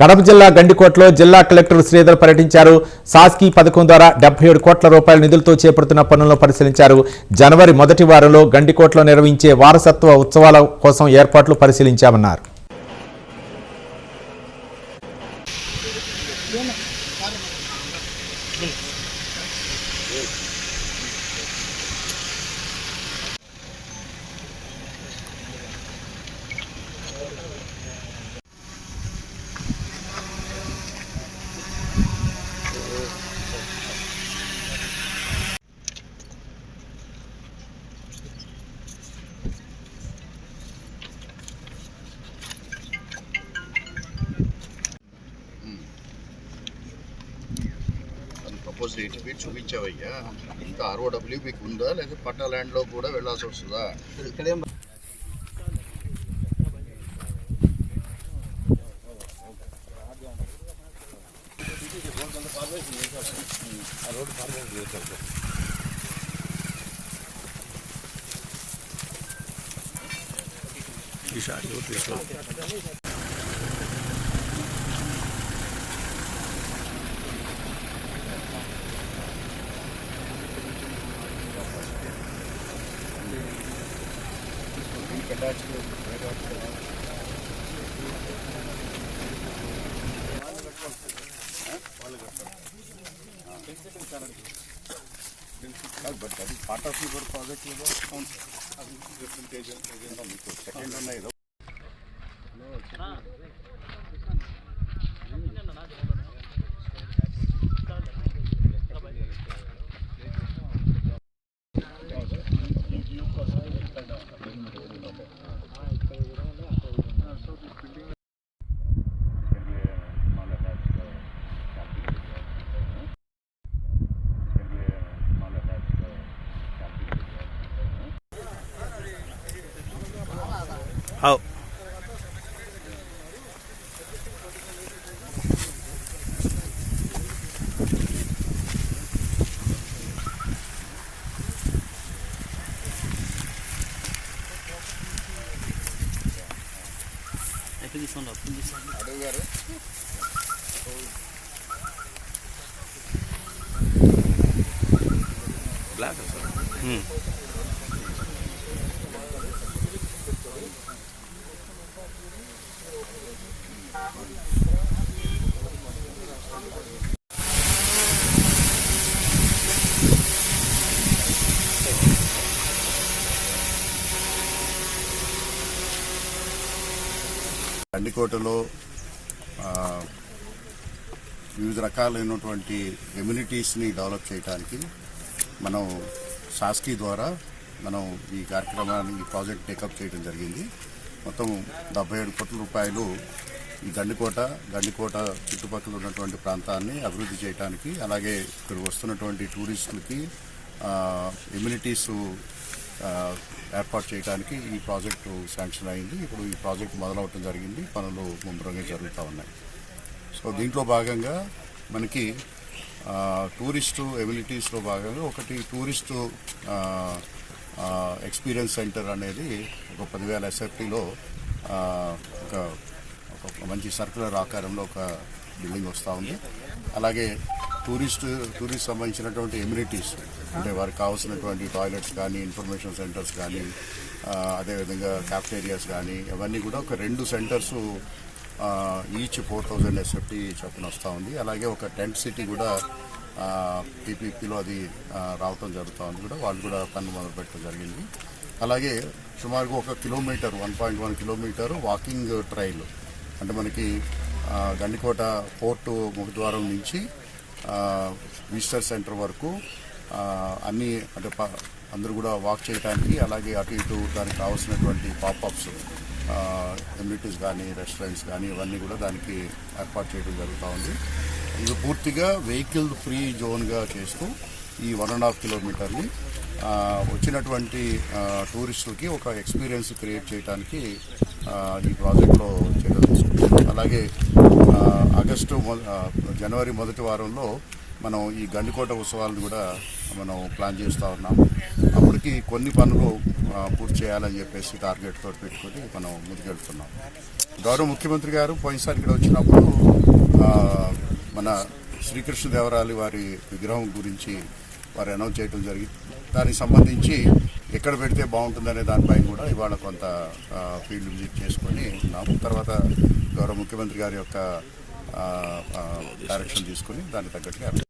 కడప జిల్లా గండికోటలో జిల్లా కలెక్టర్ శ్రీధర్ పర్యటించారు. సాస్కీ పథకం ద్వారా డెబ్బై ఏడు కోట్ల రూపాయల నిధులతో చేపడుతున్న పనులను పరిశీలించారు. జనవరి మొదటి వారంలో గండికోటలో నిర్వహించే వారసత్వ ఉత్సవాల కోసం ఏర్పాట్లు పరిశీలించామన్నారు. అది ప్రపోజ్ సర్టిఫికేట్ చూపించావయ్యా? ఇంకా ఆర్ఓడబ్ల్యూ మీకు ఉందా? లేదా పట్టా ల్యాండ్లో కూడా వెళ్ళాల్సి వస్తుందా? బట్ అది పార్ట్ ఆఫ్ యువర్ ప్రాజెక్ట్ ఏదో అవును సార్ అది డిఫరెంట్ ఏజెంట్ ఏజెంట్ మీకు సెకండ్ ఉన్న ఏదో అడవి గారు గండికోటలో ఆ, వివిధ రకాలైనటువంటి ఎమ్యూనిటీస్ని డెవలప్ చేయడానికి మనం సాస్కి ద్వారా మనం ఈ కార్యక్రమాన్ని ఈ ప్రాజెక్ట్ టేకప్ చేయడం జరిగింది. మొత్తం డెబ్బై ఏడు కోట్ల రూపాయలు ఈ గండికోట గండికోట చుట్టుపక్కల ఉన్నటువంటి ప్రాంతాన్ని అభివృద్ధి చేయడానికి అలాగే ఇక్కడ వస్తున్నటువంటి టూరిస్టులకి ఎమ్యూనిటీస్ ఏర్పాటు చేయడానికి ఈ ప్రాజెక్టు శాంక్షన్ అయింది. ఇప్పుడు ఈ ప్రాజెక్ట్ మొదలవటం జరిగింది. పనులు ముమ్మరంగా జరుగుతూ ఉన్నాయి. సో దీంట్లో భాగంగా మనకి టూరిస్టు ఎమ్యూనిటీస్లో భాగంగా ఒకటి టూరిస్టు ఎక్స్పీరియన్స్ సెంటర్ అనేది ఒక పదివేల ఎస్ఎఫ్టీలో ఒక ఒక మంచి సర్కులర్ ఆకారంలో ఒక బిల్డింగ్ వస్తూ ఉంది. అలాగే టూరిస్ట్ టూరిస్ట్ సంబంధించినటువంటి ఎమ్యూనిటీస్ అంటే వారికి కావాల్సినటువంటి టాయిలెట్స్ కానీ ఇన్ఫర్మేషన్ సెంటర్స్ కానీ అదేవిధంగా క్యాఫ్టేరియాస్ కానీ ఇవన్నీ కూడా ఒక రెండు centres each four thousand SFT చొప్పున వస్తూ ఉంది. అలాగే ఒక టెంట్ సిటీ కూడా పీపీపీలో అది రావటం జరుగుతూ ఉంది కూడా. వాళ్ళు కూడా పన్ను మొదలు పెట్టడం జరిగింది. అలాగే సుమారుగా ఒక kilometre one point one kilometre walking trail అంటే మనకి గండికోట పోర్టు ముఖద్వారం నుంచి విజిటర్ సెంటర్ వరకు అన్నీ అన్ని అంటే అందరూ కూడా వాక్ చేయడానికి అలాగే అటు ఇటు దానికి కావాల్సినటువంటి పాపప్స్ ఎమ్యూనిటీస్ కానీ రెస్టారెంట్స్ కానీ ఇవన్నీ కూడా దానికి ఏర్పాటు చేయడం జరుగుతూ ఉంది. ఇది పూర్తిగా వెహికల్ ఫ్రీ జోన్గా చేస్తూ ఈ వన్ అండ్ హాఫ్ కిలోమీటర్ని వచ్చినటువంటి టూరిస్టులకి ఒక ఎక్స్పీరియన్స్ క్రియేట్ చేయడానికి ఈ ప్రాజెక్టులో చర్యలు తీసుకుంటాం అలాగే ఆగస్టు మొ- జనవరి మొదటి వారంలో మనం ఈ గండికోట ఉత్సవాలను కూడా మనం ప్లాన్ చేస్తూ ఉన్నాం. అప్పటికి కొన్ని పనులు పూర్తి చేయాలని చెప్పేసి టార్గెట్ తోటి పెట్టుకొని మనం ముందుకెళ్తున్నాం. గౌరవ ముఖ్యమంత్రి గారు పోయినసారి ఇక్కడ వచ్చినప్పుడు మన శ్రీకృష్ణదేవరాయలు వారి విగ్రహం గురించి వారు అనౌన్స్ చేయడం జరిగింది. దానికి సంబంధించి ఎక్కడ పెడితే బాగుంటుందనే దానిపై కూడా ఇవాళ కొంత ఫీల్డ్ విజిట్ చేసుకొని ఉన్నాము. తర్వాత గౌరవ ముఖ్యమంత్రి గారి యొక్క డైరెక్షన్ తీసుకొని దానికి తగ్గట్టుగా